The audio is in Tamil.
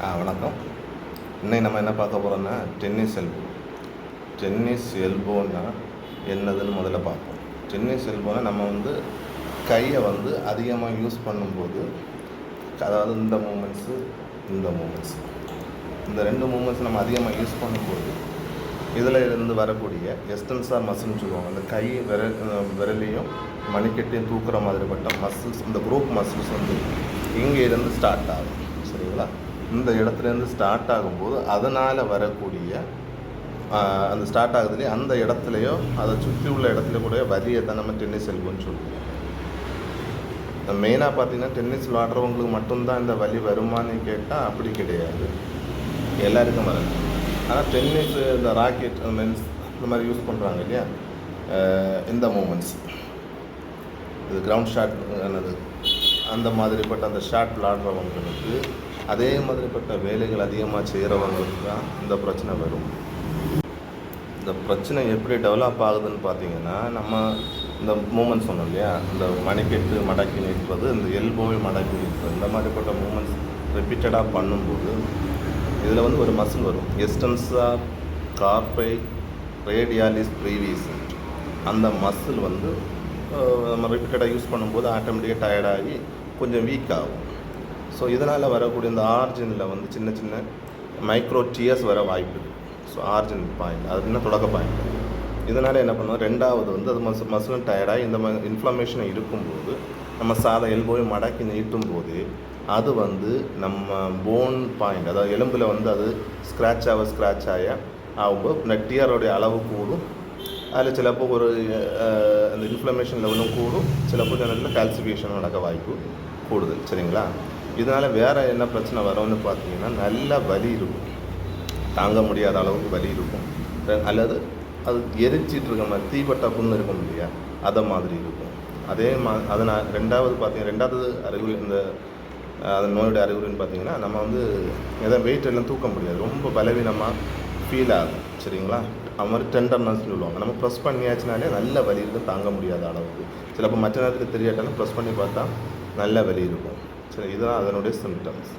வணக்கம். இன்னைக்கு நம்ம என்ன பார்க்க போகிறோம்னா டென்னிஸ் எல்போ டென்னிஸ் எல்போன்னா என்னதுன்னு முதல்ல பார்ப்போம். டென்னிஸ் எல்போனா நம்ம வந்து கையை வந்து அதிகமாக யூஸ் பண்ணும்போது அதாவது இந்த மூமெண்ட்ஸு இந்த மூமெண்ட்ஸ் இந்த ரெண்டு மூமெண்ட்ஸ் நம்ம அதிகமாக யூஸ் பண்ணும்போது இதில் இருந்து வரக்கூடிய எஸ்டன்ஸார் மசில்னு சொல்லுவாங்க. அந்த கை விரல் விரலையும் மணிக்கட்டையும் தூக்குற மாதிரிப்பட்ட மசில்ஸ் இந்த குரூப் மசில்ஸ் வந்து இங்கே இருந்து ஸ்டார்ட் ஆகும். சரிங்களா? இந்த இடத்துலேருந்து ஸ்டார்ட் ஆகும்போது அதனால் வரக்கூடிய அந்த ஸ்டார்ட் ஆகுதுலேயே அந்த இடத்துலையோ அதை சுற்றி உள்ள இடத்துல கூட வரியை தான் நம்ம டென்னிஸ் எல்போன்னு சொல்லுவோம். மெயினாக பார்த்தீங்கன்னா டென்னிஸ் விளாடுறவங்களுக்கு மட்டும்தான் இந்த வலி வருமான்னு கேட்டால் அப்படி கிடையாது. எல்லாருக்கும் வராது. ஆனால் டென்னிஸ் இந்த ராக்கெட் மீன்ஸ் இந்த மாதிரி யூஸ் பண்ணுறாங்க இல்லையா? இந்த மூமெண்ட்ஸ் இது கிரவுண்ட் ஷாட் என்னது? அந்த மாதிரிப்பட்ட அந்த ஷாட் விளாடுறவங்களுக்கு அதே மாதிரிப்பட்ட வேலைகள் அதிகமாக செய்கிறவங்களுக்கு தான் இந்த பிரச்சனை வரும். இந்த பிரச்சனை எப்படி டெவலப் ஆகுதுன்னு பார்த்தீங்கன்னா நம்ம இந்த மூமெண்ட்ஸ் சொன்னோம் இல்லையா? இந்த மணிக்கெட்டு மடக்கி நிற்பது இந்த எல்போவை மடக்கி நிற்பது இந்த மாதிரிப்பட்ட மூமெண்ட்ஸ் ரிப்பீட்டடாக பண்ணும்போது இதில் வந்து ஒரு மசில் வரும். எஸ்டன்ஸா கார்பை ரேடியாலிஸ் ப்ரீவியஸ் அந்த மசில் வந்து நம்ம ரிப்பீட்டடாக யூஸ் பண்ணும்போது ஆட்டோமேட்டிக்காக டயர்டாகி கொஞ்சம் வீக் ஆகும். ஸோ இதனால் வரக்கூடிய இந்த ஆர்ஜினில் வந்து சின்ன சின்ன மைக்ரோ டியர்ஸ் வர வாய்ப்பு இருக்குது ஸோ ஆர்ஜின் பாயிண்ட் அது என்ன தொடக்க பாயிண்ட் இதனால் என்ன பண்ணுவோம்? ரெண்டாவது வந்து அது மஸ் மசிலும் டயர்டாக இந்த மாதிரி இன்ஃப்ளமேஷன் இருக்கும்போது நம்ம சாதம் எல்போவை மடக்கி நீட்டும் போது அது வந்து நம்ம போன் பாயிண்ட் அதாவது எலும்பில் வந்து அது ஸ்க்ராட்ச் ஆக ஸ்க்ராட்ச் ஆக ஆகும்போது இந்த டியரோடைய அளவு கூடும். அதில் சிலப்போ ஒரு அந்த இன்ஃப்ளமேஷன் லெவலும் கூடும். சிலப்போ நல்ல கால்சிஃபிகேஷன் நடக்க வாய்ப்பு கூடுதல் சரிங்களா? இதனால் வேறு என்ன பிரச்சனை வரும்னு பார்த்தீங்கன்னா நல்லா வலி இருக்கும். தாங்க முடியாத அளவுக்கு வலி இருக்கும். அல்லது அது எரிச்சிட்டு இருக்க மாதிரி தீப்பட்ட புண்ணு இருக்கும் இல்லையா? அதை மாதிரி இருக்கும். அதே மா அதை நான் ரெண்டாவது பார்த்தீங்கன்னா ரெண்டாவது அறிகுறி இந்த அது அந்த நோயோட அறிகுறின்னு பார்த்தீங்கன்னா நம்ம வந்து எதாவது வெயிட் எல்லாம் தூக்க முடியாது. ரொம்ப பலவீனமாக ஃபீல் ஆகும். சரிங்களா? அது மாதிரி டெண்டர்னஸ் சொல்லுவாங்க. நம்ம ப்ரெஸ் பண்ணியாச்சுனாலே நல்ல வலி இருக்கும் தாங்க முடியாத அளவுக்கு. சிலப்போ மற்ற நேரத்துக்கு தெரியாட்டாலும் ப்ரெஸ் பண்ணி பார்த்தா நல்ல வலி இருக்கும். சரி இதுதான் அதனுடைய சிம்டம்ஸ்